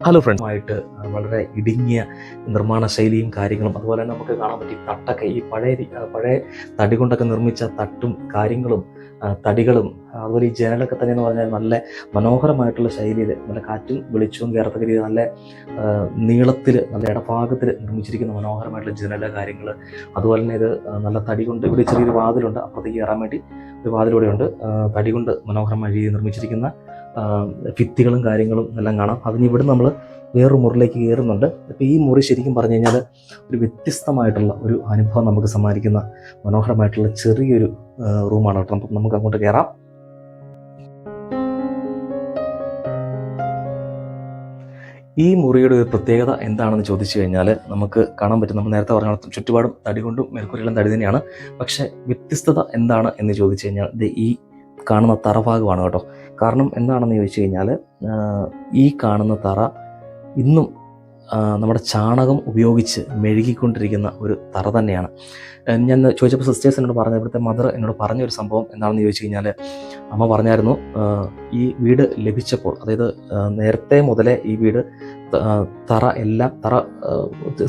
Hello friends ആയിട്ട് വളരെ ഇടുങ്ങിയ നിർമ്മാണ ശൈലിയും കാര്യങ്ങളും അതുപോലെ തന്നെ നമുക്ക് കാണാൻ പറ്റി തട്ടൊക്കെ ഈ പഴയ പഴയ തടി കൊണ്ടൊക്കെ നിർമ്മിച്ച തട്ടും കാര്യങ്ങളും തടികളും അതുപോലെ ഈ ജനലൊക്കെ തന്നെ എന്ന് പറഞ്ഞാൽ നല്ല മനോഹരമായിട്ടുള്ള ശൈലിയിൽ നല്ല കാറ്റും വെളിച്ചവും കയറത്തക്ക രീതിയിൽ നല്ല നീളത്തിൽ നല്ല ഇടഭാഗത്തിൽ നിർമ്മിച്ചിരിക്കുന്ന മനോഹരമായിട്ടുള്ള ജനല കാര്യങ്ങൾ. അതുപോലെ തന്നെ ഇത് നല്ല തടി കൊണ്ട് ഇവിടെ ചെറിയൊരു വാതിലുണ്ട്. അപ്പുറത്തേക്ക് കയറാൻ വേണ്ടി ഒരു വാതിലൂടെ ഉണ്ട്. തടി കൊണ്ട് മനോഹരമായ രീതിയിൽ നിർമ്മിച്ചിരിക്കുന്ന ഭിത്തികളും കാര്യങ്ങളും എല്ലാം കാണാം. അതിന് ഇവിടെ നമ്മൾ വേറൊരു മുറിയിലേക്ക് കയറുന്നുണ്ട്. അപ്പോൾ ഈ മുറി ശരിക്കും പറഞ്ഞു കഴിഞ്ഞാൽ ഒരു വ്യത്യസ്തമായിട്ടുള്ള ഒരു അനുഭവം നമുക്ക് സമ്മാനിക്കുന്ന മനോഹരമായിട്ടുള്ള ചെറിയൊരു റൂമാണ് കേട്ടോ. അപ്പം നമുക്ക് അങ്ങോട്ട് കയറാം. ഈ മുറിയുടെ ഒരു പ്രത്യേകത എന്താണെന്ന് ചോദിച്ചു കഴിഞ്ഞാൽ നമുക്ക് കാണാൻ പറ്റും. നമ്മൾ നേരത്തെ പറഞ്ഞ ചുറ്റുപാടും തടി കൊണ്ടും മേൽക്കൂരയെല്ലാം തടി തന്നെയാണ്. പക്ഷേ വ്യത്യസ്തത എന്താണ് എന്ന് ചോദിച്ചു കഴിഞ്ഞാൽ ഇത് ഈ കാണുന്ന തറഭാഗമാണ് കേട്ടോ. കാരണം എന്താണെന്ന് ചോദിച്ചു കഴിഞ്ഞാൽ ഈ കാണുന്ന തറ ഇന്നും നമ്മുടെ ചാണകം ഉപയോഗിച്ച് മെഴുകിക്കൊണ്ടിരിക്കുന്ന ഒരു തറ തന്നെയാണ്. ഞാൻ ചോദിച്ചപ്പോൾ സിസ്റ്റേഴ്സ് എന്നോട് പറഞ്ഞ ഇവിടുത്തെ മദർ എന്നോട് പറഞ്ഞ ഒരു സംഭവം എന്താണെന്ന് ചോദിച്ചു കഴിഞ്ഞാൽ അമ്മ പറഞ്ഞായിരുന്നു ഈ വീട് ലഭിച്ചപ്പോൾ അതായത് നേരത്തെ മുതലേ ഈ വീട് തറ എല്ലാം തറ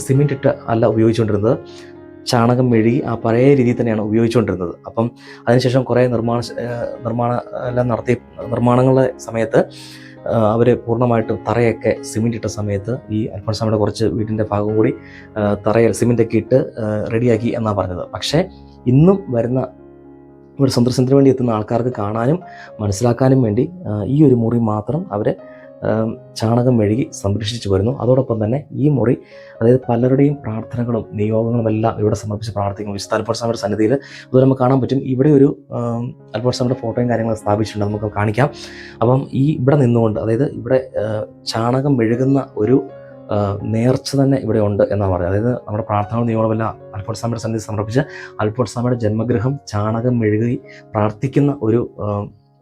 സിമെന്റ് ഇട്ട് അല്ല ഉപയോഗിച്ചുകൊണ്ടിരുന്നത്. ചാണകം മെഴുകി ആ പഴയ രീതിയിൽ തന്നെയാണ് ഉപയോഗിച്ചുകൊണ്ടിരുന്നത്. അപ്പം അതിനുശേഷം കുറേ നിർമ്മാണ നിർമ്മാണ എല്ലാം നടത്തിയ നിർമ്മാണങ്ങളുടെ സമയത്ത് അവർ പൂർണമായിട്ടും തറയൊക്കെ സിമെന്റ് ഇട്ട സമയത്ത് ഈ അൽഫോൺസാമിയുടെ കുറച്ച് വീടിന്റെ ഭാഗം കൂടി തറയിൽ സിമെന്റൊക്കെ ഇട്ട് റെഡിയാക്കി എന്നാണ് പറഞ്ഞത്. പക്ഷേ ഇന്നും വരുന്ന ഇവിടെ സന്ദർശനത്തിന് വേണ്ടി എത്തുന്ന ആൾക്കാർക്ക് കാണാനും മനസ്സിലാക്കാനും വേണ്ടി ഈ ഒരു മുറി മാത്രം അവർ ചാണകം മെഴുകി സംരക്ഷിച്ചു വരുന്നു. അതോടൊപ്പം തന്നെ ഈ മുറി അതായത് പലരുടെയും പ്രാർത്ഥനകളും നിയോഗങ്ങളും എല്ലാം ഇവിടെ സമർപ്പിച്ച് പ്രാർത്ഥിക്കുന്നു. വിശുദ്ധ അൽഫോൺസാമയുടെ സന്നിധിയിൽ അതുപോലെ നമുക്ക് കാണാൻ പറ്റും. ഇവിടെ ഒരു അൽഫോൺസാമയുടെ ഫോട്ടോയും കാര്യങ്ങളും സ്ഥാപിച്ചിട്ടുണ്ട്. നമുക്ക് കാണിക്കാം. അപ്പം ഈ ഇവിടെ നിന്നുകൊണ്ട് അതായത് ഇവിടെ ചാണകം മെഴുകുന്ന ഒരു നേർച്ച തന്നെ ഇവിടെ ഉണ്ട് എന്നാണ് പറയുന്നത് അതായത് നമ്മുടെ പ്രാർത്ഥന നിയമമെല്ലാം അൽഫോൺസാമയുടെ സന്നിധി സമർപ്പിച്ച് അൽഫോൺസാമയുടെ ജന്മഗൃഹം ചാണകം മെഴുകി പ്രാർത്ഥിക്കുന്ന ഒരു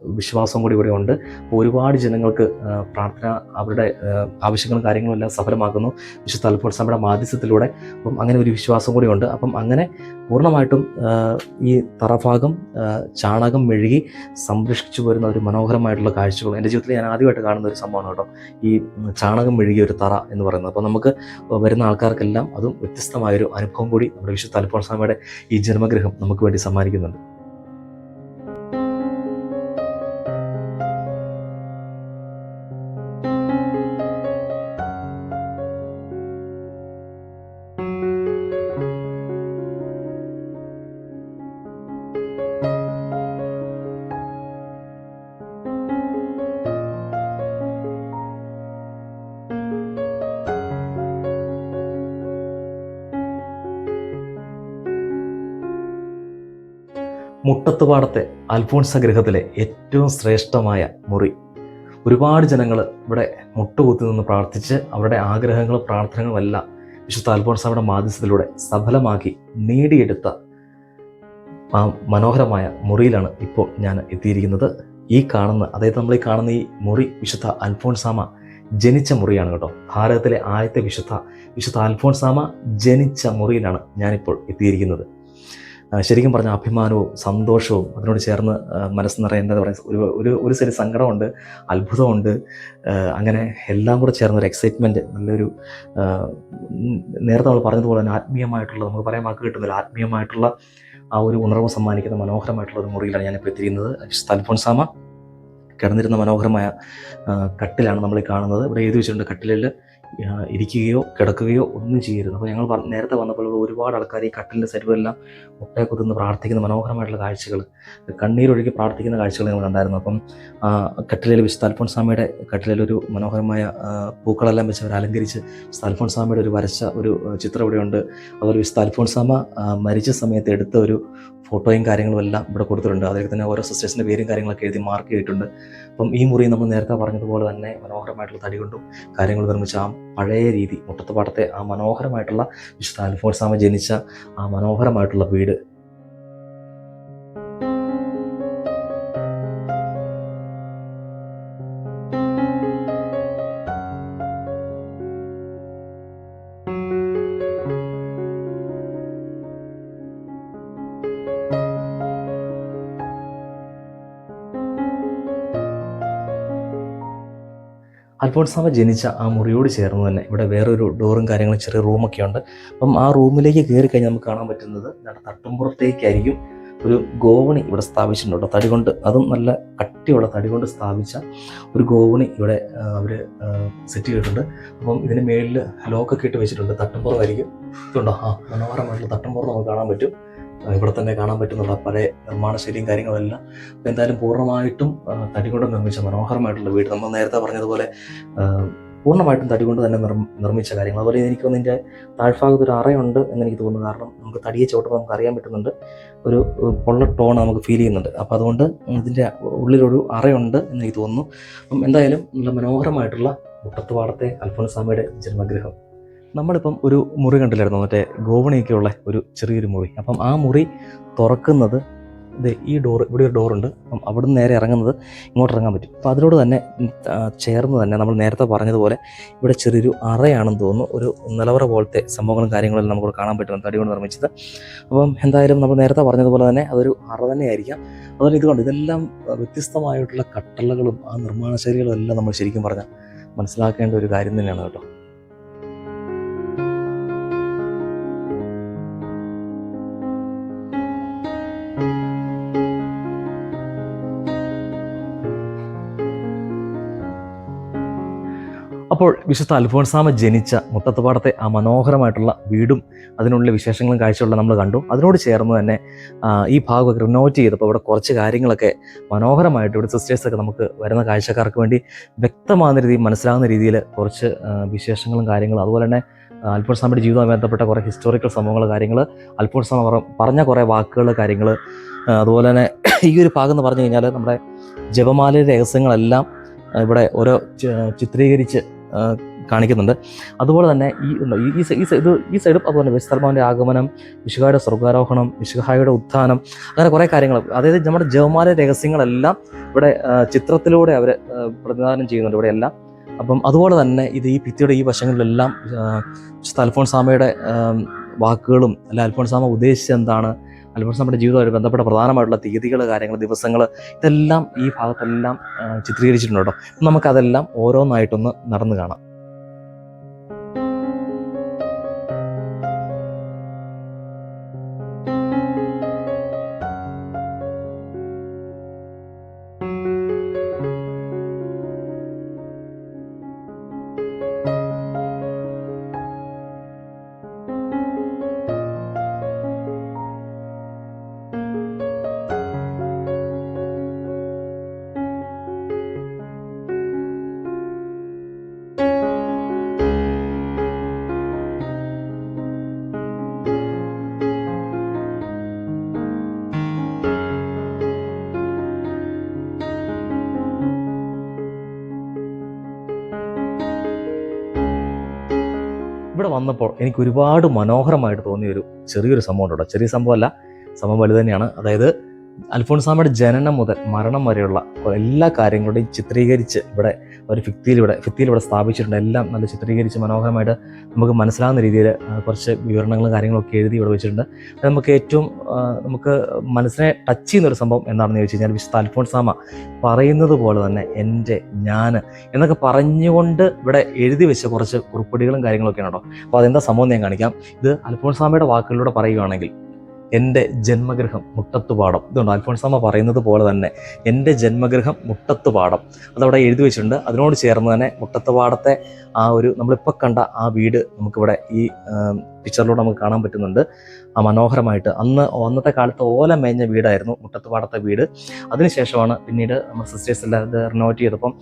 വിശ്വാസം കൂടി ഇവിടെ ഉണ്ട്. ഒരുപാട് ജനങ്ങൾക്ക് പ്രാർത്ഥന അവരുടെ ആവശ്യങ്ങളും കാര്യങ്ങളും എല്ലാം സഫലമാക്കുന്നു. വിശുദ്ധ അൽഫോൺസാമയുടെ മാധ്യസ്ഥത്തിലൂടെ. അപ്പം അങ്ങനെ ഒരു വിശ്വാസം കൂടി ഉണ്ട്. അപ്പം അങ്ങനെ പൂർണമായിട്ടും ഈ തറഭാഗം ചാണകം മെഴുകി സംരക്ഷിച്ചു വരുന്ന ഒരു മനോഹരമായിട്ടുള്ള കാഴ്ചകൾ. എന്റെ ജീവിതത്തിൽ ഞാൻ ആദ്യമായിട്ട് കാണുന്ന ഒരു സംഭവമാണ് കേട്ടോ. ഈ ചാണകം മെഴുകിയ ഒരു തറ എന്ന് പറയുന്നത്. അപ്പോൾ നമുക്ക് വരുന്ന ആൾക്കാർക്കെല്ലാം അതും വ്യത്യസ്തമായൊരു അനുഭവം കൂടി നമ്മുടെ വിശുദ്ധ അൽഫോൺസാമയുടെ ഈ ജന്മഗ്രഹം നമുക്ക് വേണ്ടി സമ്മാനിക്കുന്നുണ്ട്. മുട്ടത്തുപാടത്തെ അൽഫോൺസ ഗൃഹത്തിലെ ഏറ്റവും ശ്രേഷ്ഠമായ മുറി. ഒരുപാട് ജനങ്ങൾ ഇവിടെ മുട്ടുകുത്തി നിന്ന് പ്രാർത്ഥിച്ച് അവരുടെ ആഗ്രഹങ്ങളും പ്രാർത്ഥനകളുമെല്ലാം വിശുദ്ധ അൽഫോൺസായുടെ മാധ്യസ്ഥത്തിലൂടെ സഫലമാക്കി നേടിയെടുത്ത ആ മനോഹരമായ മുറിയിലാണ് ഇപ്പോൾ ഞാൻ എത്തിയിരിക്കുന്നത്. ഈ കാണുന്ന അതായത് നമ്മൾ ഈ കാണുന്ന ഈ മുറി വിശുദ്ധ അൽഫോൺസാമ ജനിച്ച മുറിയാണ് കേട്ടോ. ഭാരതത്തിലെ ആദ്യത്തെ വിശുദ്ധ വിശുദ്ധ അൽഫോൺസാമ ജനിച്ച മുറിയിലാണ് ഞാനിപ്പോൾ എത്തിയിരിക്കുന്നത്. ശരിക്കും പറഞ്ഞ അഭിമാനവും സന്തോഷവും അതിനോട് ചേർന്ന് മനസ്സ് നിറയെ എന്താ ഒരു ഒരു ഒരു സൈഡ് സങ്കടമുണ്ട് അത്ഭുതമുണ്ട്. അങ്ങനെ എല്ലാം കൂടെ ചേർന്ന ഒരു എക്സൈറ്റ്മെന്റ് നല്ലൊരു നേരത്തെ നമ്മൾ പറഞ്ഞതുപോലെ തന്നെ ആത്മീയമായിട്ടുള്ള നമുക്ക് പറയാൻ വാക്ക് കിട്ടുന്നില്ല ആത്മീയമായിട്ടുള്ള ആ ഒരു ഉണർവ് സമ്മാനിക്കുന്ന മനോഹരമായിട്ടുള്ള ഒരു മുറിയിലാണ് ഞാനിപ്പോൾ എത്തിയിരിക്കുന്നത്. അൽഫോൺസാമ കിടന്നിരുന്ന മനോഹരമായ കട്ടിലാണ് നമ്മൾ കാണുന്നത്. ഇവിടെ എഴുതി വെച്ചിട്ടുണ്ട് കട്ടിലിൽ ഇരിക്കുകയോ കിടക്കുകയോ ഒന്നും ചെയ്യരുത്. അപ്പോൾ ഞങ്ങൾ നേരത്തെ വന്നപ്പോൾ ഒരുപാട് ആൾക്കാർ ഈ കട്ടിലിന്റെ സൈഡിലെല്ലാം മുട്ടയെ കുത്തുന്ന പ്രാർത്ഥിക്കുന്ന മനോഹരമായിട്ടുള്ള കാഴ്ചകൾ കണ്ണീരൊഴുകി പ്രാർത്ഥിക്കുന്ന കാഴ്ചകൾ ഞങ്ങൾ കണ്ടായിരുന്നു. അപ്പം കട്ടിലിൽ വിശുദ്ധ അൽഫോൺസാമയുടെ കട്ടിലൊരു മനോഹരമായ പൂക്കളെല്ലാം വെച്ച് അവർ അലങ്കരിച്ച് വിശുദ്ധ അൽഫോൺസാമയുടെ ഒരു വരച്ച ഒരു ചിത്രം ഇവിടെയുണ്ട് അതുപോലെ വിശുദ്ധ സ്വാമ മരിച്ച സമയത്ത് എടുത്ത ഒരു ഫോട്ടോയും കാര്യങ്ങളും എല്ലാം ഇവിടെ കൊടുത്തിട്ടുണ്ട്. അതിൽ തന്നെ ഓരോ സിസ്റ്റേഴ്സിന്റെ പേരും കാര്യങ്ങളൊക്കെ എഴുതി മാർക്ക് ചെയ്തിട്ടുണ്ട്. അപ്പം ഈ മുറി നമ്മൾ നേരത്തെ പറഞ്ഞതുപോലെ തന്നെ മനോഹരമായിട്ടുള്ള തടി കൊണ്ടും കാര്യങ്ങൾ നിർമ്മിച്ച ആ പഴയ രീതി മുട്ടത്തുപാടത്തെ ആ മനോഹരമായിട്ടുള്ള വിശുദ്ധ അൽഫോൺസാമ ജനിച്ച ആ മനോഹരമായിട്ടുള്ള വീട് അൽഫോൺസാമ ജനിച്ച ആ മുറിയോട് ചേർന്ന് തന്നെ ഇവിടെ വേറൊരു ഡോറും കാര്യങ്ങളും ചെറിയ റൂമൊക്കെ ഉണ്ട്. അപ്പം ആ റൂമിലേക്ക് കയറി കഴിഞ്ഞാൽ നമുക്ക് കാണാൻ പറ്റുന്നത് തട്ടുമ്പുറത്തേക്കായിരിക്കും ഒരു ഗോവണി ഇവിടെ സ്ഥാപിച്ചിട്ടുണ്ട് തടി കൊണ്ട് അതും നല്ല കട്ടിയുള്ള തടി കൊണ്ട് സ്ഥാപിച്ച ഒരു ഗോവണി ഇവിടെ അവർ സെറ്റ് ചെയ്തിട്ടുണ്ട്. അപ്പം ഇതിന് മേളിൽ ലോക്കൊക്കെ ഇട്ട് വെച്ചിട്ടുണ്ട്. തട്ടുമ്പുറമായിരിക്കും ഇതുണ്ടോ? ആ മനോഹരമായിട്ടുള്ള തട്ടുമ്പുറം നമുക്ക് കാണാൻ പറ്റും. ഇവിടെ തന്നെ കാണാൻ പറ്റുന്നുള്ള പല നിർമ്മാണ ശൈലിയും കാര്യങ്ങളെല്ലാം അപ്പം എന്തായാലും പൂർണമായിട്ടും തടികൊണ്ട് തടി കൊണ്ട് നിർമ്മിച്ച മനോഹരമായിട്ടുള്ള വീട്. നമ്മൾ നേരത്തെ പറഞ്ഞതുപോലെ പൂർണമായിട്ടും തടി കൊണ്ട് തന്നെ നിർമ്മ- നിർമ്മിച്ച കാര്യങ്ങൾ. അതുപോലെ എനിക്ക് തോന്നുന്നു ഇതിന്റെ താഴ്ഭാഗത്ത് ഒരു അറയുണ്ട് എന്ന് എനിക്ക് തോന്നുന്നു. കാരണം നമുക്ക് തടിയെ ചവിട്ടുമ്പോൾ നമുക്ക് അറിയാൻ പറ്റുന്നുണ്ട്. ഒരു പൊള്ള ടോൺ നമുക്ക് ഫീൽ ചെയ്യുന്നുണ്ട്. അപ്പോൾ അതുകൊണ്ട് ഇതിന്റെ ഉള്ളിലൊരു അറയുണ്ട് എന്ന് എനിക്ക് തോന്നുന്നു. അപ്പം എന്തായാലും നല്ല മനോഹരമായിട്ടുള്ള മുട്ടത്തുപാടത്തെ അൽഫോൻസാമയുടെ ജന്മഗൃഹം നമ്മളിപ്പം ഒരു മുറി കണ്ടില്ലായിരുന്നു? മറ്റേ ഗോവണിയൊക്കെയുള്ള ഒരു ചെറിയൊരു മുറി. അപ്പം ആ മുറി തുറക്കുന്നത് ഇത് ഈ ഡോർ ഇവിടെ ഒരു ഡോറുണ്ട്. അപ്പം അവിടെ നിന്ന് നേരെ ഇറങ്ങുന്നത് ഇങ്ങോട്ട് ഇറങ്ങാൻ പറ്റും. അപ്പോൾ അതിനോട് തന്നെ ചേർന്ന് തന്നെ നമ്മൾ നേരത്തെ പറഞ്ഞതുപോലെ ഇവിടെ ചെറിയൊരു അറയാണെന്ന് തോന്നുന്നു. ഒരു നിലവറ പോലത്തെ സംഭവങ്ങളും കാര്യങ്ങളെല്ലാം നമുക്ക് കാണാൻ പറ്റും തടി കൊണ്ട് നിർമ്മിച്ചത്. അപ്പം എന്തായാലും നമ്മൾ നേരത്തെ പറഞ്ഞതുപോലെ തന്നെ അതൊരു അറ തന്നെയായിരിക്കാം. അതുപോലെ ഇതുകൊണ്ട് ഇതെല്ലാം വ്യത്യസ്തമായിട്ടുള്ള കട്ടളകളും ആ നിർമ്മാണ ശൈലികളും എല്ലാം നമ്മൾ ശരിക്കും പറഞ്ഞാൽ മനസ്സിലാക്കേണ്ട ഒരു കാര്യം തന്നെയാണ് കേട്ടോ. അപ്പോൾ വിശുദ്ധ അൽഫോൺസാമ ജനിച്ച മുട്ടത്തുപാടത്തെ ആ മനോഹരമായിട്ടുള്ള വീടും അതിനുള്ള വിശേഷങ്ങളും കാഴ്ചകളും നമ്മൾ കണ്ടു. അതിനോട് ചേർന്ന് തന്നെ ഈ ഭാഗമൊക്കെ റിനോവേറ്റ് ചെയ്തപ്പോൾ ഇവിടെ കുറച്ച് കാര്യങ്ങളൊക്കെ മനോഹരമായിട്ട് ഇവിടെ സിസ്റ്റേഴ്സൊക്കെ നമുക്ക് വരുന്ന കാഴ്ചക്കാർക്ക് വേണ്ടി വ്യക്തമാകുന്ന രീതിയിൽ മനസ്സിലാകുന്ന രീതിയിൽ കുറച്ച് വിശേഷങ്ങളും കാര്യങ്ങളും. അതുപോലെ തന്നെ അൽഫോൺസാമയുടെ ജീവിതവുമായി ബന്ധപ്പെട്ട കുറേ ഹിസ്റ്റോറിക്കൽ സംഭവങ്ങൾ കാര്യങ്ങൾ അൽഫോൺസാമ പറ- പറഞ്ഞ കുറേ വാക്കുകൾ കാര്യങ്ങൾ അതുപോലെ തന്നെ ഈ ഒരു ഭാഗം എന്ന് പറഞ്ഞു കഴിഞ്ഞാൽ നമ്മുടെ ജപമാലയുടെ രഹസ്യങ്ങളെല്ലാം ഇവിടെ ഓരോ ചിത്രീകരിച്ച് കാണിക്കുന്നുണ്ട്. അതുപോലെ തന്നെ ഈ ഈ ഇത് ഈ സൈഡും അതുപോലെ വെസ്തർമാന്റെ ആഗമനം വിശുഹായുടെ സ്വർഗാരോഹണം വിശുഹായുടെ ഉത്ഥാനം അങ്ങനെ കുറേ കാര്യങ്ങൾ. അതായത് നമ്മുടെ ജവമാല രഹസ്യങ്ങളെല്ലാം ഇവിടെ ചിത്രത്തിലൂടെ അവർ പ്രതിദാനം ചെയ്യുന്നുണ്ട് ഇവിടെയെല്ലാം അപ്പം അതുപോലെ തന്നെ ഇത് ഈ ഭിത്തിയുടെ ഈ വശങ്ങളിലെല്ലാം അൽഫോൺസാമയുടെ വാക്കുകളും അല്ല അൽഫോൺസാമ ഉദ്ദേശിച്ചത് എന്താണ് അൽഫോൺസാമയുടെ ജീവിതമായി ബന്ധപ്പെട്ട പ്രധാനമായിട്ടുള്ള തീയതികൾ കാര്യങ്ങൾ ദിവസങ്ങൾ ഇതെല്ലാം ഈ ഭാഗത്തെല്ലാം ചിത്രീകരിച്ചിട്ടുണ്ട് കേട്ടോ. നമുക്കതെല്ലാം ഓരോന്നായിട്ടൊന്ന് നടന്നു കാണാം. വന്നപ്പോൾ എനിക്ക് ഒരുപാട് മനോഹരമായിട്ട് തോന്നിയ ഒരു ചെറിയൊരു സംഭവം ഉണ്ട് ചെറിയ സംഭവമല്ല സംഭവം വലുത് തന്നെയാണ്. അതായത് അൽഫോൺസാമയുടെ ജനനം മുതൽ മരണം വരെയുള്ള എല്ലാ കാര്യങ്ങളുടെയും ചിത്രീകരിച്ച് ഇവിടെ ഇവിടെ ഭിത്തിയിൽ ഇവിടെ സ്ഥാപിച്ചിട്ടുണ്ട്. എല്ലാം നല്ല ചിത്രീകരിച്ച് മനോഹരമായിട്ട് നമുക്ക് മനസ്സിലാകുന്ന രീതിയിൽ കുറച്ച് വിവരണങ്ങളും കാര്യങ്ങളൊക്കെ എഴുതി ഇവിടെ വെച്ചിട്ടുണ്ട്. നമുക്ക് ഏറ്റവും നമുക്ക് മനസ്സിനെ ടച്ച് ചെയ്യുന്ന ഒരു സംഭവം എന്താണെന്ന് ചോദിച്ചു കഴിഞ്ഞാൽ വിശുദ്ധ അൽഫോൺസാമ പറയുന്നത് പോലെ തന്നെ എന്റെ ഞാൻ എന്നൊക്കെ പറഞ്ഞുകൊണ്ട് ഇവിടെ എഴുതി വെച്ച കുറച്ച് കുറിപ്പടികളും കാര്യങ്ങളൊക്കെയാണ് കേട്ടോ. അപ്പോൾ അതെന്താ സംഭവം ഞാൻ കാണിക്കാം. ഇത് അൽഫോൺസാമയുടെ വാക്കുകളിലൂടെ പറയുകയാണെങ്കിൽ എന്റെ ജന്മഗൃഹം മുട്ടത്തുപാടം. ഇതുണ്ട് അൽഫോൺസാമ പറയുന്നത് പോലെ തന്നെ എന്റെ ജന്മഗൃഹം മുട്ടത്തുപാടം. അതവിടെ എഴുതി വെച്ചിട്ടുണ്ട്. അതിനോട് ചേർന്ന് തന്നെ മുട്ടത്തുപാടത്തെ ആ ഒരു നമ്മളിപ്പോൾ കണ്ട ആ വീട് നമുക്കിവിടെ ഈ പിക്ചറിലൂടെ നമുക്ക് കാണാൻ പറ്റുന്നുണ്ട്. ആ മനോഹരമായിട്ട് അന്ന് അന്നത്തെ കാലത്ത് ഓല മേഞ്ഞ വീടായിരുന്നു മുട്ടത്തുപാടത്തെ വീട്. അതിനുശേഷമാണ് പിന്നീട് നമ്മുടെ സിസ്റ്റേഴ്സ് എല്ലാം ഇത് റിനോവേറ്റ് ചെയ്തപ്പം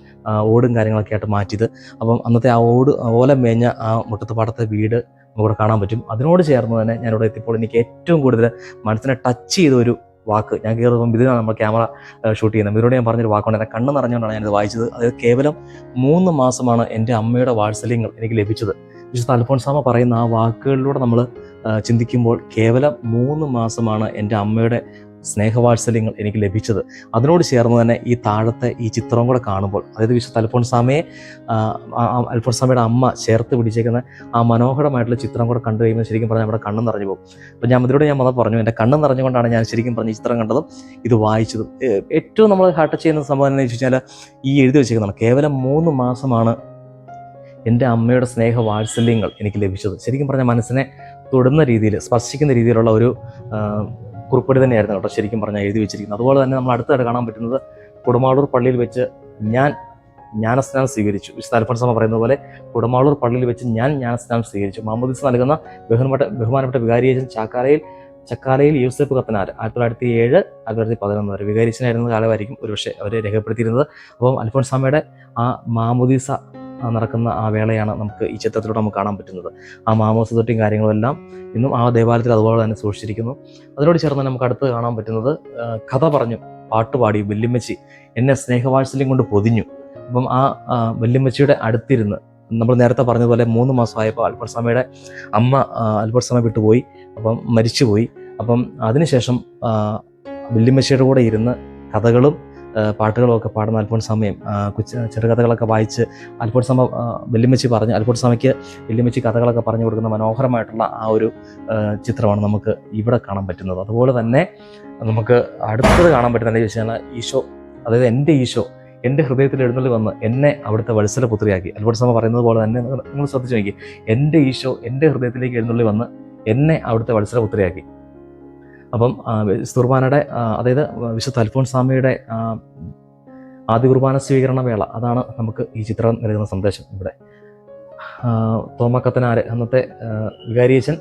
ഓടും കാര്യങ്ങളൊക്കെ ആയിട്ട് മാറ്റിയത്. അപ്പം അന്നത്തെ ആ ഓട് ഓല മേഞ്ഞ ആ മുട്ടത്തുപാടത്തെ വീട് നമുക്കിവിടെ കാണാൻ പറ്റും. അതിനോട് ചേർന്ന് തന്നെ ഞാനിവിടെ എത്തിയപ്പോൾ എനിക്ക് ഏറ്റവും കൂടുതൽ മനസ്സിനെ ടച്ച് ചെയ്ത ഒരു വാക്ക് ഞാൻ കയറുമ്പം ഇതിനാണ് നമ്മൾ ക്യാമറ ഷൂട്ട് ചെയ്യുന്നത്. ഇതിനോട് ഞാൻ പറഞ്ഞൊരു വാക്കുണ്ട് എന്റെ കണ്ണ് നിറഞ്ഞുകൊണ്ടാണ് ഞാനിത് വായിച്ചത്. അതായത് കേവലം മൂന്ന് മാസമാണ് എന്റെ അമ്മയുടെ വാത്സല്യങ്ങൾ എനിക്ക് ലഭിച്ചത്. വിശുദ്ധ അൽഫോൺസാമ പറയുന്ന ആ വാക്കുകളിലൂടെ നമ്മൾ ചിന്തിക്കുമ്പോൾ കേവലം മൂന്ന് മാസമാണ് എന്റെ അമ്മയുടെ സ്നേഹവാത്സല്യങ്ങൾ എനിക്ക് ലഭിച്ചത്. അതിനോട് ചേർന്ന് തന്നെ ഈ താഴത്തെ ഈ ചിത്രം കൂടെ കാണുമ്പോൾ അതായത് വിശുദ്ധ അൽഫോൺസാമയെ അൽഫോൺസാമയുടെ അമ്മ ചേർത്ത് പിടിച്ചേക്കുന്ന ആ മനോഹരമായിട്ടുള്ള ചിത്രം കൂടെ കണ്ടു കഴിയുമ്പോൾ ശരിക്കും പറഞ്ഞാൽ നമ്മുടെ കണ്ണ് നിറഞ്ഞു പോകും. അപ്പം ഞാൻ അതിലൂടെ ഞാൻ മത പറഞ്ഞു എന്റെ കണ്ണ് നിറഞ്ഞുകൊണ്ടാണ് ഞാൻ ശരിക്കും പറഞ്ഞ ഈ ചിത്രം കണ്ടതും ഇത് വായിച്ചതും. ഏറ്റവും നമ്മൾ ഹാർട്ട് ചെയ്യുന്ന സംഭവം എന്ന് വെച്ച് ഈ എഴുതി വെച്ചേക്കുന്നതാണ്. കേവലം മൂന്ന് മാസമാണ് എന്റെ അമ്മയുടെ സ്നേഹ വാത്സല്യങ്ങൾ എനിക്ക് ലഭിച്ചത്. ശരിക്കും പറഞ്ഞാൽ മനസ്സിനെ തൊടുന്ന രീതിയിൽ സ്പർശിക്കുന്ന രീതിയിലുള്ള ഒരു കുറിപ്പടി തന്നെയായിരുന്നു കേട്ടോ ശരിക്കും പറഞ്ഞാൽ എഴുതി വെച്ചിരിക്കുന്നത്. അതുപോലെ തന്നെ നമ്മൾ അടുത്തായിട്ട് കാണാൻ പറ്റുന്നത് കുടമാളൂർ പള്ളിയിൽ വെച്ച് ഞാൻ ജ്ഞാനസ്നാനം സ്വീകരിച്ചു. വിശുദ്ധ അൽഫോൻസമ്മ പറയുന്ന പോലെ കുടമാളൂർ പള്ളിയിൽ വെച്ച് ഞാൻ ജ്ഞാനസ്നാനം സ്വീകരിച്ചു. മാമോദിസ് നൽകുന്ന ബഹുമാനപ്പെട്ട ബഹുമാനപ്പെട്ട വികാരിയേജൻ ചാക്കാലയിൽ ചക്കാലയിൽ യൂസഫ് കത്തനാർ ആയിരത്തി തൊള്ളായിരത്തി ഏഴ് ആയിരത്തി തൊള്ളായിരത്തി പതിനൊന്ന് വരെ വികാരിച്ചനായിരുന്ന കാലമായിരിക്കും ഒരുപക്ഷെ അവർ രേഖപ്പെടുത്തിയിരുന്നത്. അപ്പം അൽഫോൺസാമയുടെ ആ മാമുദീസ നടക്കുന്ന ആ വേളയാണ് നമുക്ക് ഈ ചിത്രത്തിലൂടെ നമുക്ക് കാണാൻ പറ്റുന്നത്. ആ മാമോസ തൊട്ടിയും കാര്യങ്ങളും എല്ലാം ഇന്നും ആ ദേവാലയത്തിൽ അതുപോലെ തന്നെ സൂക്ഷിച്ചിരിക്കുന്നു. അതിനോട് ചേർന്ന് നമുക്ക് അടുത്ത് കാണാൻ പറ്റുന്നത് കഥ പറഞ്ഞു പാട്ടുപാടി വെല്ലുമ്മച്ചി എന്നെ സ്നേഹവാത്സല്യം കൊണ്ട് പൊതിഞ്ഞു. അപ്പം ആ വെല്ലുമ്മച്ചിയുടെ അടുത്തിരുന്ന് നമ്മൾ നേരത്തെ പറഞ്ഞതുപോലെ മൂന്ന് മാസമായപ്പോൾ അൽഫോൺസാമയുടെ അമ്മ ആ, അൽഫോൺസാമ വിട്ടുപോയി അപ്പം മരിച്ചുപോയി. അപ്പം അതിനുശേഷം വെല്ലുമ്മച്ചിയുടെ കൂടെ ഇരുന്ന് കഥകളും ആ, പാട്ടുകളും ഒക്കെ പാടുന്ന അൽഫോൺസാമയും സമയം കൊച്ചു ചെറുകഥകളൊക്കെ വായിച്ച് അൽഫോൺസാമ സമ വല്യമ്മച്ചി പറഞ്ഞ് അൽഫോൺസാമയ്ക്ക് വല്യമ്മച്ചി കഥകളൊക്കെ പറഞ്ഞു കൊടുക്കുന്ന മനോഹരമായിട്ടുള്ള ആ ഒരു ചിത്രമാണ് നമുക്ക് ഇവിടെ കാണാൻ പറ്റുന്നത്. അതുപോലെ തന്നെ നമുക്ക് അടുത്തത് കാണാൻ പറ്റുന്നത് ചോദിച്ചു കഴിഞ്ഞാൽ ഈശോ അതായത് എന്റെ ഈശോ എന്റെ ഹൃദയത്തിൽ എഴുന്നള്ളി വന്ന് എന്നെ അവിടുത്തെ വത്സല പുത്രിയാക്കി. അൽഫോൺസാമ പറയുന്നത് പോലെ തന്നെ നിങ്ങൾ ശ്രദ്ധിച്ചു നോക്കി എന്റെ ഈശോ എന്റെ ഹൃദയത്തിലേക്ക് എഴുന്നള്ളി വന്ന് എന്നെ അവിടുത്തെ വത്സല പുത്രിയാക്കി. അപ്പം വിശുദ്ധ കുർബാനയുടെ അതായത് വിശുദ്ധ അൽഫോൺ സ്വാമിയുടെ ആദ്യ കുർബാന സ്വീകരണ വേള അതാണ് നമുക്ക് ഈ ചിത്രം നൽകുന്ന സന്ദേശം ഇവിടെ. തോമാക്കത്തനാർ അന്നത്തെ വികാരിയച്ചൻ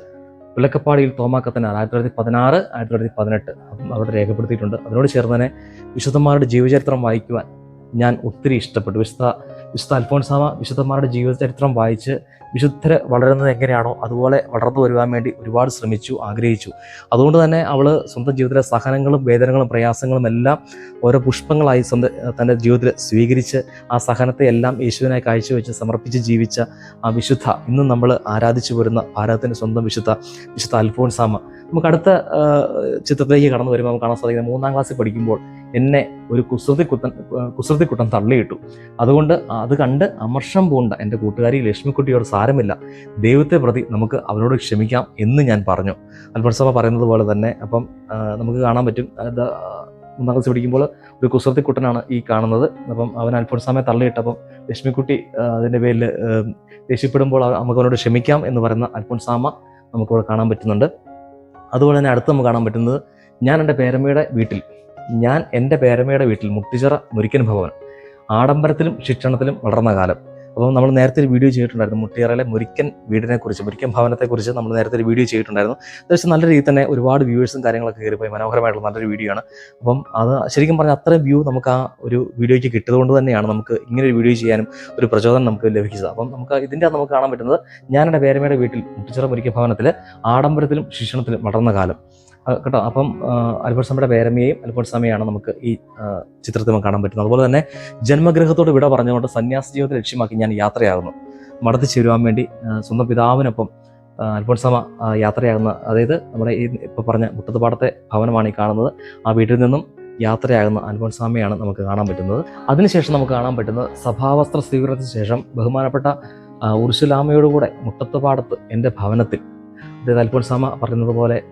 വിളക്കപ്പാടിയിൽ തോമാക്കത്തനാർ ആയിരത്തി തൊള്ളായിരത്തി പതിനാറ് ആയിരത്തി തൊള്ളായിരത്തി പതിനെട്ട് അവിടെ രേഖപ്പെടുത്തിയിട്ടുണ്ട്. അതിനോട് ചേർന്ന് തന്നെ വിശുദ്ധന്മാരുടെ ജീവചരിത്രം വായിക്കുവാൻ ഞാൻ ഒത്തിരി ഇഷ്ടപ്പെട്ടു. വിശുദ്ധ വിശുദ്ധ അൽഫോൺസാമ വിശുദ്ധന്മാരുടെ ജീവചരിത്രം വായിച്ച് വിശുദ്ധർ വളരുന്നത് എങ്ങനെയാണോ അതുപോലെ വളർന്നു വരുവാൻ വേണ്ടി ഒരുപാട് ശ്രമിച്ചു ആഗ്രഹിച്ചു. അതുകൊണ്ട് തന്നെ അവൾ സ്വന്തം ജീവിതത്തിലെ സഹനങ്ങളും വേദനകളും പ്രയാസങ്ങളും എല്ലാം ഓരോ പുഷ്പങ്ങളായി സ്വന്തം തന്റെ ജീവിതത്തിൽ സ്വീകരിച്ച് ആ സഹനത്തെ എല്ലാം യേശുവിനായി കാഴ്ചവെച്ച് സമർപ്പിച്ച് ജീവിച്ച ആ വിശുദ്ധ ഇന്നും നമ്മൾ ആരാധിച്ചു വരുന്ന ഭാരതത്തിന്റെ സ്വന്തം വിശുദ്ധ വിശുദ്ധ അൽഫോൺസാമ. നമുക്ക് അടുത്ത ചിത്രത്തിലേക്ക് കടന്നു വരുമ്പോൾ നമുക്ക് കാണാൻ സാധിക്കുന്നത് മൂന്നാം ക്ലാസ്സിൽ പഠിക്കുമ്പോൾ എന്നെ ഒരു കുസൃതി കുത്തൻ കുസൃതി കുട്ടൻ തള്ളിയിട്ടു. അതുകൊണ്ട് അത് കണ്ട് അമർഷം പൂണ്ട എന്റെ കൂട്ടുകാരി ലക്ഷ്മിക്കുട്ടിയോട് സാരമില്ല. ദൈവത്തെ പ്രതി നമുക്ക് അവരോട് ക്ഷമിക്കാം എന്ന് ഞാൻ പറഞ്ഞു. അൽഫോൺസാമ പറയുന്നത് പോലെ തന്നെ അപ്പം നമുക്ക് കാണാൻ പറ്റും. ഒന്നാം ക്ലാസ് പഠിക്കുമ്പോൾ ഒരു കുസൃതി കുട്ടനാണ് ഈ കാണുന്നത്. അപ്പം അവൻ അൽഫോൺസാമയെ തള്ളിയിട്ടപ്പം ലക്ഷ്മിക്കുട്ടി അതിന്റെ പേരിൽ ദേഷ്യപ്പെടുമ്പോൾ നമുക്ക് അവനോട് ക്ഷമിക്കാം എന്ന് പറയുന്ന അൽഫോൺസാമ നമുക്കിവിടെ കാണാൻ പറ്റുന്നുണ്ട്. അതുപോലെ തന്നെ അടുത്ത് നമുക്ക് കാണാൻ പറ്റുന്നത് ഞാൻ എന്റെ പേരമ്മയുടെ വീട്ടിൽ ഞാൻ എന്റെ പേരമ്മയുടെ വീട്ടിൽ മുട്ടിച്ചിറ മുരിക്കൻ ഭവൻ. ആഡംബരത്തിലും ശിക്ഷണത്തിലും വളർന്ന കാലം. അപ്പോൾ നമ്മൾ നേരത്തെ ഒരു വീഡിയോ ചെയ്തിട്ടുണ്ടായിരുന്നു മുട്ടിയറയിലെ മുരിക്കൻ വീടിനെക്കുറിച്ച് മുരിക്കൻ ഭവനത്തെക്കുറിച്ച് നമ്മൾ നേരത്തെ ഒരു വീഡിയോ ചെയ്തിട്ടുണ്ടായിരുന്നു. അത്യാവശ്യം നല്ല രീതിയിൽ തന്നെ ഒരുപാട് വ്യൂവേഴ്സും കാര്യങ്ങളൊക്കെ കയറിപ്പോയി. മനോഹരമായിട്ടുള്ള നല്ലൊരു വീഡിയോ ആണ്. അപ്പം അത് ശരിക്കും പറഞ്ഞാൽ അത്രയും വ്യൂ നമുക്ക് ആ ഒരു വീഡിയോയ്ക്ക് കിട്ടിയതുകൊണ്ട് തന്നെയാണ് നമുക്ക് ഇങ്ങനെ ഒരു വീഡിയോ ചെയ്യാനും ഒരു പ്രചോദനം നമുക്ക് ലഭിച്ചത്. അപ്പം നമുക്ക് ഇതിന്റെ നമുക്ക് കാണാൻ പറ്റുന്നത് ഞാൻ എന്റെ പേരമ്മയുടെ വീട്ടിൽ മുട്ടിച്ചിറ മുരിക്കൻ ഭവനത്തിൽ ആഡംബരത്തിലും ശിക്ഷണത്തിലും വളർന്ന കാലം. കേട്ടോ. അപ്പം അൽഫോൺസാമയുടെ പേരമ്മയെയും അൽഫോൺസാമയാണ് നമുക്ക് ഈ ചിത്രത്തിൽ നമുക്ക് കാണാൻ പറ്റുന്നത്. അതുപോലെ തന്നെ ജന്മഗൃഹത്തോട് വിട പറഞ്ഞുകൊണ്ട് സന്യാസ ജീവിതത്തെ ലക്ഷ്യമാക്കി ഞാൻ യാത്രയാകുന്നു. മടത്തി ചേരുവാൻ വേണ്ടി സ്വന്തം പിതാവിനൊപ്പം അൽഫോൺസാമ യാത്രയാകുന്ന അതായത് നമ്മുടെ ഈ ഇപ്പോൾ പറഞ്ഞ മുട്ടത്തുപാടത്തെ ഭവനമാണ് ഈ കാണുന്നത്. ആ വീട്ടിൽ നിന്നും യാത്രയാകുന്ന അൽഫോൺസാമയാണ് നമുക്ക് കാണാൻ പറ്റുന്നത്. അതിനുശേഷം നമുക്ക് കാണാൻ പറ്റുന്നത് സഭാവസ്ത്ര സ്വീകരണത്തിന് ശേഷം ബഹുമാനപ്പെട്ട ഉർശുലാമയോടുകൂടെ മുട്ടത്തുപാടത്ത് എന്റെ ഭവനത്തിൽ അതായത് അൽഫോൺസാമ പറയുന്നത് പോലെ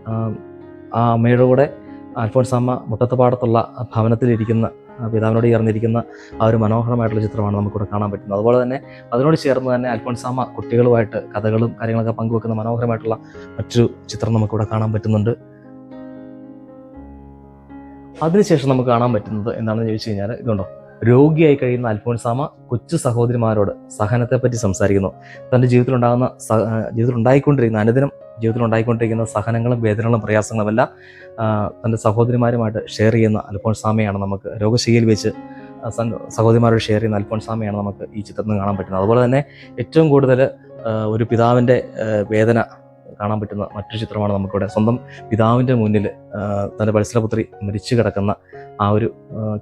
ആ, അമ്മയുടെ കൂടെ അൽഫോൺസാമ്മ മുട്ടത്തുപാടത്തുള്ള ആ ഭവനത്തിലിരിക്കുന്ന പിതാവിനോട് ചേർന്നിരിക്കുന്ന ആ ഒരു മനോഹരമായിട്ടുള്ള ചിത്രമാണ് നമുക്കിവിടെ കാണാൻ പറ്റുന്നത്. അതുപോലെ തന്നെ അതിനോട് ചേർന്ന് തന്നെ അൽഫോൺസാമ്മ കുട്ടികളുമായിട്ട് കഥകളും കാര്യങ്ങളൊക്കെ പങ്കുവെക്കുന്ന മനോഹരമായിട്ടുള്ള മറ്റൊരു ചിത്രം നമുക്കിവിടെ കാണാൻ പറ്റുന്നുണ്ട്. അതിനുശേഷം നമുക്ക് കാണാൻ പറ്റുന്നത് എന്താണെന്ന് ചോദിച്ചു കഴിഞ്ഞാൽ ഇതുണ്ടോ? രോഗിയായി കഴിയുന്ന അൽഫോൺസാമ കൊച്ചു സഹോദരിമാരോട് സഹനത്തെപ്പറ്റി സംസാരിക്കുന്നു. തന്റെ ജീവിതത്തിലുണ്ടാകുന്ന ജീവിതത്തിൽ ഉണ്ടായിക്കൊണ്ടിരിക്കുന്ന അനുദിനം ജീവിതത്തിൽ ഉണ്ടായിക്കൊണ്ടിരിക്കുന്ന സഹനങ്ങളും വേദനകളും പ്രയാസങ്ങളും എല്ലാം തന്റെ സഹോദരിമാരുമായിട്ട് ഷെയർ ചെയ്യുന്ന അൽഫോൺസാമയാണ് നമുക്ക് രോഗശൈലിയിൽ വെച്ച് സഹോദരിമാരോട് ഷെയർ ചെയ്യുന്ന അൽഫോൺസാമയാണ് നമുക്ക് ഈ ചിത്രത്തിൽ നിന്ന് കാണാൻ പറ്റുന്നത്. അതുപോലെ തന്നെ ഏറ്റവും കൂടുതൽ ഒരു പിതാവിന്റെ വേദന കാണാൻ പറ്റുന്ന മറ്റൊരു ചിത്രമാണ് നമുക്കിവിടെ സ്വന്തം പിതാവിന്റെ മുന്നിൽ തന്റെ വത്സരപുത്രി മരിച്ചു കിടക്കുന്ന ആ ഒരു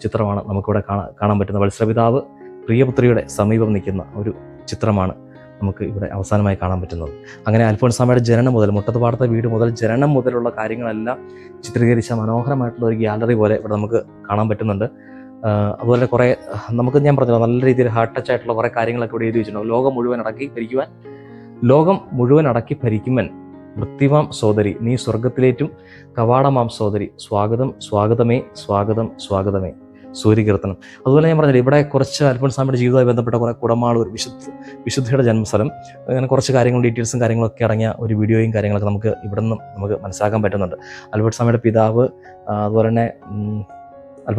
ചിത്രമാണ് നമുക്കിവിടെ കാണാൻ കാണാൻ പറ്റുന്ന വത്സരപിതാവ് പ്രിയപുത്രിയുടെ സമീപം നിൽക്കുന്ന ഒരു ചിത്രമാണ് നമുക്ക് ഇവിടെ അവസാനമായി കാണാൻ പറ്റുന്നത്. അങ്ങനെ അൽഫോൺസാമയുടെ ജനനം മുതൽ മുട്ടത്തുപാടത്തെ വീട് മുതൽ ജനനം മുതലുള്ള കാര്യങ്ങളെല്ലാം ചിത്രീകരിച്ച മനോഹരമായിട്ടുള്ള ഒരു ഗ്യാലറി പോലെ ഇവിടെ നമുക്ക് കാണാൻ പറ്റുന്നുണ്ട്. അതുപോലെ കുറേ നമുക്ക് ഞാൻ പറഞ്ഞു നല്ല രീതിയിൽ ഹാർട്ട് ടച്ച് ആയിട്ടുള്ള കുറേ കാര്യങ്ങളൊക്കെ ഇവിടെ എഴുതി വെച്ചിട്ടുണ്ട്. ലോകം മുഴുവൻ അടക്കി ഭരിക്കുവാൻ ലോകം മുഴുവൻ അടക്കി ഭരിക്കുമൻ വൃത്തിമാം സോദരി നീ സ്വർഗത്തിലേറ്റും കവാടമാം സോദരി. സ്വാഗതം സ്വാഗതമേ സ്വാഗതം സ്വാഗതമേ. സൂര്യകീർത്തനം. അതുപോലെ ഞാൻ പറഞ്ഞില്ല ഇവിടെ കുറച്ച് അൽഫോൻസാമയുടെ ജീവിതവുമായി ബന്ധപ്പെട്ട കുറേ കുടമാളൂർ വിശുദ്ധ വിശുദ്ധയുടെ ജന്മസ്ഥലം. അങ്ങനെ കുറച്ച് കാര്യങ്ങൾ ഡീറ്റെയിൽസും കാര്യങ്ങളൊക്കെ അടങ്ങിയ ഒരു വീഡിയോയും കാര്യങ്ങളൊക്കെ നമുക്ക് ഇവിടെ നിന്നും നമുക്ക് മനസ്സിലാക്കാൻ പറ്റുന്നുണ്ട്. അൽഫോൻസാമയുടെ പിതാവ് അതുപോലെ തന്നെ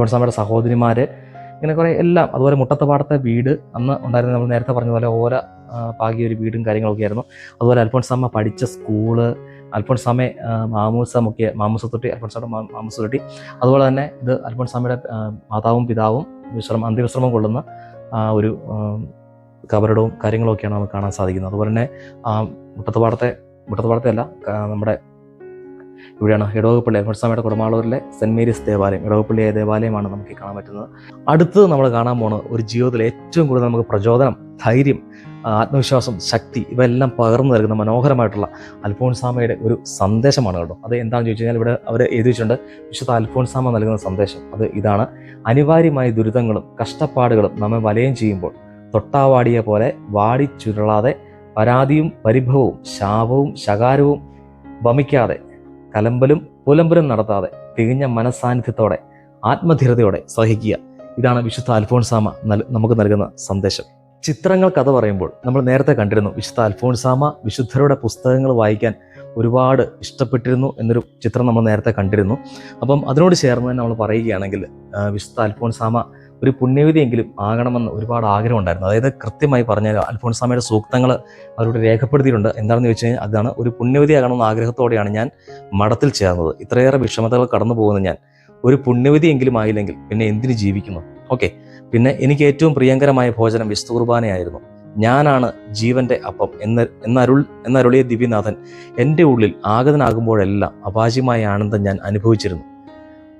സ്വാമിയുടെ സഹോദരിമാർ ഇങ്ങനെ കുറേ എല്ലാം അതുപോലെ മുട്ടത്തപാടത്തെ വീട് അന്ന് ഉണ്ടായിരുന്ന നമ്മൾ നേരത്തെ പറഞ്ഞ പോലെ ആ, പാകിയ ഒരു വീടും കാര്യങ്ങളൊക്കെ ആയിരുന്നു അതുപോലെ അൽഫോൻസാമ്മ പഠിച്ച സ്കൂൾ അൽഫോൺസ് അമ്മയെ മാമൂസമൊക്കെ മാമൂസ തൊട്ടി അൽഫോൺസ് മാ- മാമൂസ തൊട്ടി അതുപോലെ തന്നെ ഇത് അൽഫോൺസ് അമ്മയുടെ മാതാവും പിതാവും വിശ്രമം അന്ത്യവിശ്രമം കൊള്ളുന്ന ഒരു കബറിടവും കാര്യങ്ങളൊക്കെയാണ് നമുക്ക് കാണാൻ സാധിക്കുന്നത്. അതുപോലെ തന്നെ മുട്ടത്തുപാടത്തെ മുട്ടത്തുപാടത്തെ അല്ല നമ്മുടെ ഇവിടെയാണ് ഇടവകപ്പള്ളി അൽഫോൻസാമയുടെ കുടമാളൂരിലെ സെന്റ് മേരീസ് ദേവാലയം ഇടവകപ്പള്ളിയായ ദേവാലയമാണ് നമുക്ക് കാണാൻ പറ്റുന്നത്. അടുത്തത് നമ്മൾ കാണാൻ പോകുന്നത് ഒരു ജീവിതത്തിൽ ഏറ്റവും കൂടുതൽ നമുക്ക് പ്രചോദനം ധൈര്യം ആത്മവിശ്വാസം ശക്തി ഇവയെല്ലാം പകർന്നു നൽകുന്ന മനോഹരമായിട്ടുള്ള അൽഫോൺസാമയുടെ ഒരു സന്ദേശമാണ് കേട്ടോ. അത് എന്താണെന്ന് ചോദിച്ചു കഴിഞ്ഞാൽ ഇവിടെ അവർ എഴുതിയിട്ടുണ്ട്. വിശുദ്ധ അൽഫോൺസാമ നൽകുന്ന സന്ദേശം. അത് ഇതാണ്. അനിവാര്യമായ ദുരിതങ്ങളും കഷ്ടപ്പാടുകളും നമ്മെ വലയം ചെയ്യുമ്പോൾ തൊട്ടാവാടിയ പോലെ വാടി ചുരുളാതെ പരാതിയും പരിഭവവും ശാപവും ശകാരവും വമിക്കാതെ കലമ്പലും പുലമ്പലും നടത്താതെ തികഞ്ഞ മനസാന്നിധ്യത്തോടെ ആത്മധീരതയോടെ സഹിക്കുക. ഇതാണ് വിശുദ്ധ അൽഫോൺസാമ നമുക്ക് നൽകുന്ന സന്ദേശം. ചിത്രങ്ങൾ കഥ പറയുമ്പോൾ നമ്മൾ നേരത്തെ കണ്ടിരുന്നു വിശുദ്ധ അൽഫോൺസാമ വിശുദ്ധരുടെ പുസ്തകങ്ങൾ വായിക്കാൻ ഒരുപാട് ഇഷ്ടപ്പെട്ടിരുന്നു എന്നൊരു ചിത്രം നമ്മൾ നേരത്തെ കണ്ടിരുന്നു. അപ്പം അതിനോട് ചേർന്ന് തന്നെ നമ്മൾ പറയുകയാണെങ്കിൽ വിശുദ്ധ അൽഫോൺസാമ ഒരു പുണ്യവിധിയെങ്കിലും ആകണമെന്ന് ഒരുപാട് ആഗ്രഹം ഉണ്ടായിരുന്നു. അതായത് കൃത്യമായി പറഞ്ഞാൽ അൽഫോൺസാമയുടെ സൂക്തങ്ങൾ അവരോട് രേഖപ്പെടുത്തിയിട്ടുണ്ട്. എന്താണെന്ന് ചോദിച്ചു കഴിഞ്ഞാൽ അതാണ് ഒരു പുണ്യവതി ആകണമെന്ന ആഗ്രഹത്തോടെയാണ് ഞാൻ മഠത്തിൽ ചേർന്നത്. ഇത്രയേറെ വിഷമതകൾ കടന്നു പോകുന്ന ഞാൻ. ഒരു പുണ്യവിധിയെങ്കിലും ആയില്ലെങ്കിൽ പിന്നെ എന്തിനു ജീവിക്കുന്നു? ഓക്കെ. പിന്നെ എനിക്ക് ഏറ്റവും പ്രിയങ്കരമായ ഭോജനം വിശുദ്ധ കുർബാനയായിരുന്നു. ഞാനാണ് ജീവന്റെ അപ്പം എന്ന എന്നരുൾ എന്നരുളിയ ദിവ്യനാഥൻ എന്റെ ഉള്ളിൽ ആഗതനാകുമ്പോഴെല്ലാം അപാചിമായ ആനന്ദം ഞാൻ അനുഭവിച്ചിരുന്നു.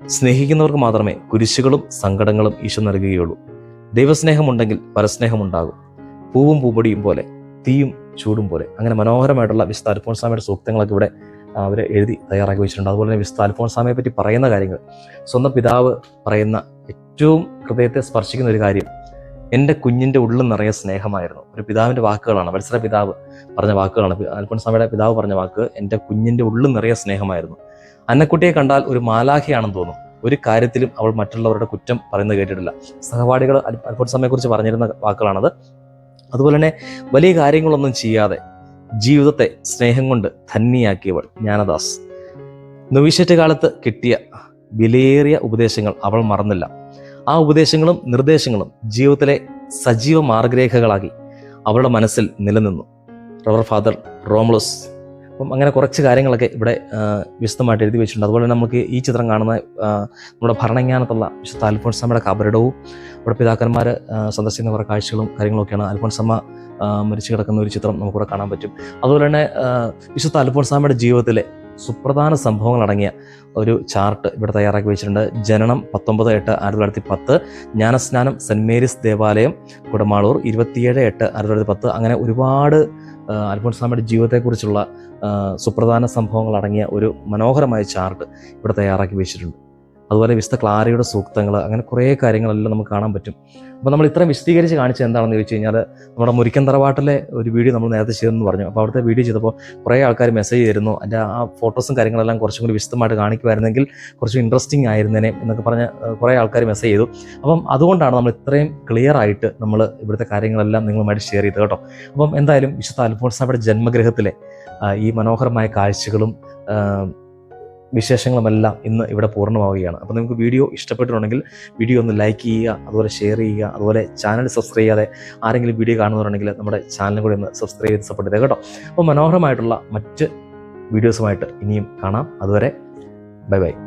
സ്നേഹിക്കുന്നവർക്ക് മാത്രമേ കുരിശുകളും സങ്കടങ്ങളും ഈശോ നൽകുകയുള്ളൂ. ദൈവസ്നേഹമുണ്ടെങ്കിൽ പരസ്നേഹമുണ്ടാകും. പൂവും പൂമ്പൊടിയും പോലെ തീയും ചൂടും പോലെ. അങ്ങനെ മനോഹരമായിട്ടുള്ള വിശുദ്ധ അൽഫോൺസാമയുടെ സൂക്തങ്ങളൊക്കെ ഇവിടെ അവർ എഴുതി തയ്യാറാക്കി വെച്ചിട്ടുണ്ട്. അതുപോലെ തന്നെ വിശുദ്ധ സ്വാമിയെ പറ്റി പറയുന്ന കാര്യങ്ങൾ. സ്വന്തം പിതാവ് പറയുന്ന ഏറ്റവും ഹൃദയത്തെ സ്പർശിക്കുന്ന ഒരു കാര്യം എന്റെ കുഞ്ഞിന്റെ ഉള്ളിൽ നിറയെ സ്നേഹമായിരുന്നു. ഒരു പിതാവിന്റെ വാക്കുകളാണ്. വത്സര പിതാവ് പറഞ്ഞ വാക്കുകളാണ്. അൽഫോൺസാമയുടെ പിതാവ് പറഞ്ഞ വാക്ക് എന്റെ കുഞ്ഞിന്റെ ഉള്ളിൽ നിറയെ സ്നേഹമായിരുന്നു. അന്നക്കുട്ടിയെ കണ്ടാൽ ഒരു മാലാഖയാണെന്ന് തോന്നും. ഒരു കാര്യത്തിലും അവൾ മറ്റുള്ളവരുടെ കുറ്റം പറയുന്നത് കേട്ടിട്ടില്ല. സഹപാഠികൾ അൽപ്പം കുറിച്ച് പറഞ്ഞിരുന്ന വാക്കുകളാണത്. അതുപോലെ തന്നെ വലിയ കാര്യങ്ങളൊന്നും ചെയ്യാതെ ജീവിതത്തെ സ്നേഹം കൊണ്ട് ധന്യയാക്കിയവൾ ജ്ഞാനദാസ്. നുവിശറ്റ് കാലത്ത് കിട്ടിയ വിലയേറിയ ഉപദേശങ്ങൾ അവൾ മറന്നില്ല. ആ ഉപദേശങ്ങളും നിർദ്ദേശങ്ങളും ജീവിതത്തിലെ സജീവ മാർഗരേഖകളാക്കി അവരുടെ മനസ്സിൽ നിലനിന്നു. റവർ ഫാദർ റോംലോസ് അപ്പം അങ്ങനെ കുറച്ച് കാര്യങ്ങളൊക്കെ ഇവിടെ വിശദമായിട്ട് എഴുതി വെച്ചിട്ടുണ്ട്. അതുപോലെ നമുക്ക് ഈ ചിത്രം കാണുന്ന നമ്മുടെ ഭരണജ്ഞാനത്തുള്ള വിശുദ്ധ അൽഫോൺസമ്മയുടെ കബരിടവും ഇവിടെ പിതാക്കന്മാർ സന്ദർശിക്കുന്ന കുറേ കാഴ്ചകളും കാര്യങ്ങളൊക്കെയാണ് അൽഫോൺസമ്മ മരിച്ചു കിടക്കുന്ന ഒരു ചിത്രം നമുക്കിവിടെ കാണാൻ പറ്റും. അതുപോലെ തന്നെ വിശുദ്ധ അൽഫോൺസാമയുടെ ജീവിതത്തിലെ സുപ്രധാന സംഭവങ്ങൾ അടങ്ങിയ ഒരു ചാർട്ട് ഇവിടെ തയ്യാറാക്കി വെച്ചിട്ടുണ്ട്. ജനനം പത്തൊമ്പത് എട്ട് ആയിരത്തി തൊള്ളായിരത്തി പത്ത് ജ്ഞാനസ്നാനം സെന്റ് മേരീസ് ദേവാലയം കുടമാളൂർ ഇരുപത്തിയേഴ് എട്ട് ആയിരത്തി തൊള്ളായിരത്തി പത്ത് അങ്ങനെ ഒരുപാട് അൽഫോൺ സ്വാമിയുടെ ജീവിതത്തെക്കുറിച്ചുള്ള സുപ്രധാന സംഭവങ്ങൾ അടങ്ങിയ ഒരു മനോഹരമായ ചാർട്ട് ഇവിടെ തയ്യാറാക്കി വെച്ചിട്ടുണ്ട്. അതുപോലെ വിശുദ്ധ ക്ലാരയുടെ സൂക്തങ്ങൾ അങ്ങനെ കുറേ കാര്യങ്ങളെല്ലാം നമുക്ക് കാണാൻ പറ്റും. അപ്പോൾ നമ്മൾ ഇത്രയും വിശദീകരിച്ച് കാണിച്ചത് എന്താണെന്ന് ചോദിച്ചു കഴിഞ്ഞാൽ നമ്മുടെ മുരിക്കൻ തറവാട്ടിലെ ഒരു വീഡിയോ നമ്മൾ നേരത്തെ ചെയ്തെന്ന് പറഞ്ഞു. അപ്പോൾ അവിടുത്തെ വീഡിയോ ചെയ്തപ്പോൾ കുറേ ആൾക്കാർ മെസ്സേജ് തരുന്നു. അതിന്റെ ആ ഫോട്ടോസും കാര്യങ്ങളെല്ലാം കുറച്ചും കൂടി വിശദമായിട്ട് കാണിക്കുമായിരുന്നെങ്കിൽ കുറച്ചും ഇൻട്രസ്റ്റിംഗ് ആയിരുന്നേനെ എന്നൊക്കെ പറഞ്ഞ് കുറേ ആൾക്കാർ മെസ്സേജ് ചെയ്തു. അപ്പം അതുകൊണ്ടാണ് നമ്മൾ ഇത്രയും ക്ലിയർ ആയിട്ട് നമ്മൾ ഇവിടുത്തെ കാര്യങ്ങളെല്ലാം നിങ്ങളുമായിട്ട് ഷെയർ ചെയ്തത് കേട്ടോ. അപ്പം എന്തായാലും വിശുദ്ധ അൽഫോൺസാബയുടെ ജന്മഗൃഹത്തിലെ ആ, ഈ മനോഹരമായ കാഴ്ചകളും വിശേഷങ്ങളുമെല്ലാം ഇന്ന് ഇവിടെ പൂർണമാവുകയാണ്. അപ്പോൾ നിങ്ങൾക്ക് വീഡിയോ ഇഷ്ടപ്പെട്ടിട്ടുണ്ടെങ്കിൽ വീഡിയോ ഒന്ന് ലൈക്ക് ചെയ്യുക അതുപോലെ ഷെയർ ചെയ്യുക അതുപോലെ ചാനൽ സബ്സ്ക്രൈബ് ചെയ്യാതെ ആരെങ്കിലും വീഡിയോ കാണുന്നവരുണ്ടെങ്കിൽ നമ്മുടെ ചാനലും കൂടി ഒന്ന് സബ്സ്ക്രൈബ് ചെയ്ത് സപ്പോർട്ട് ചെയ്തേ കേട്ടോ. അപ്പോൾ മനോഹരമായിട്ടുള്ള മറ്റ് വീഡിയോസുമായിട്ട് ഇനിയും കാണാം. അതുവരെ ബൈ ബൈ.